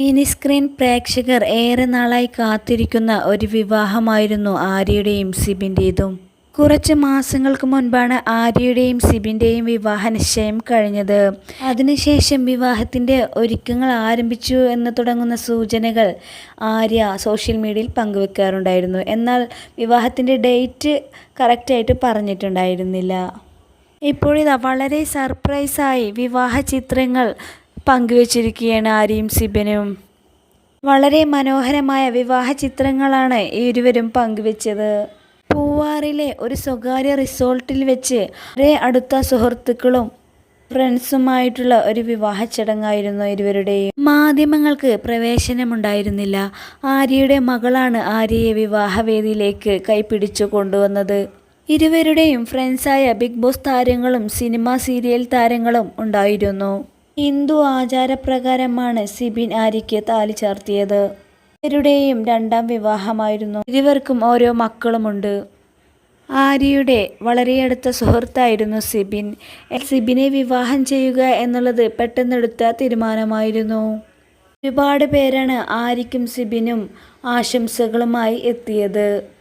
Mini screen പ്രേക്ഷകർ ഏറെ നാളായി കാത്തിരിക്കുന്ന ഒരു വിവാഹമായിരുന്നു ആര്യയുടെയും സിബിന്റേതും കുറച്ച് മാസങ്ങൾക്ക് മുൻപാണ് ആര്യയുടെയും സിബിന്റെയും വിവാഹ നിശ്ചയം കഴിഞ്ഞത്. അതിനുശേഷം വിവാഹത്തിന്റെ ഒരുക്കങ്ങൾ ആരംഭിച്ചു എന്ന് തുടങ്ങുന്ന സൂചനകൾ ആര്യ സോഷ്യൽ മീഡിയയിൽ പങ്കുവെക്കാറുണ്ടായിരുന്നു. എന്നാൽ വിവാഹത്തിന്റെ ഡേറ്റ് കറക്റ്റായിട്ട് പറഞ്ഞിട്ടുണ്ടായിരുന്നില്ല. ഇപ്പോഴിതാ വളരെ സർപ്രൈസായി വിവാഹ ചിത്രങ്ങൾ പങ്കുവച്ചിരിക്കുകയാണ് ആര്യയും സിബനും. വളരെ മനോഹരമായ വിവാഹ ചിത്രങ്ങളാണ് ഇരുവരും പങ്കുവച്ചത്. പൂവാറിലെ ഒരു സ്വകാര്യ റിസോർട്ടിൽ വെച്ച് വളരെ അടുത്ത സുഹൃത്തുക്കളും ഫ്രണ്ട്സുമായിട്ടുള്ള ഒരു വിവാഹ ചടങ്ങായിരുന്നു ഇരുവരുടെയും. മാധ്യമങ്ങൾക്ക് പ്രവേശനമുണ്ടായിരുന്നില്ല. ആര്യയുടെ മകളാണ് ആര്യയെ വിവാഹവേദിയിലേക്ക് കൈപിടിച്ചു കൊണ്ടുവന്നത്. ഇരുവരുടെയും ഫ്രണ്ട്സായ ബിഗ് ബോസ് താരങ്ങളും സിനിമ സീരിയൽ താരങ്ങളും ഉണ്ടായിരുന്നു. ഹിന്ദു ആചാരപ്രകാരമാണ് സിബിൻ ആര്യയ്ക്ക് താലി ചാർത്തിയത്. ഇവരുടെയും രണ്ടാം വിവാഹമായിരുന്നു. ഇരുവർക്കും ഓരോ മക്കളുമുണ്ട്. ആര്യയുടെ വളരെ അടുത്ത സുഹൃത്തായിരുന്നു സിബിൻ. സിബിനെ വിവാഹം ചെയ്യുക എന്നുള്ളത് പെട്ടെന്നെടുത്ത തീരുമാനമായിരുന്നു. ഒരുപാട് പേരാണ് ആര്യയ്ക്കും സിബിനും ആശംസകളുമായി എത്തിയത്.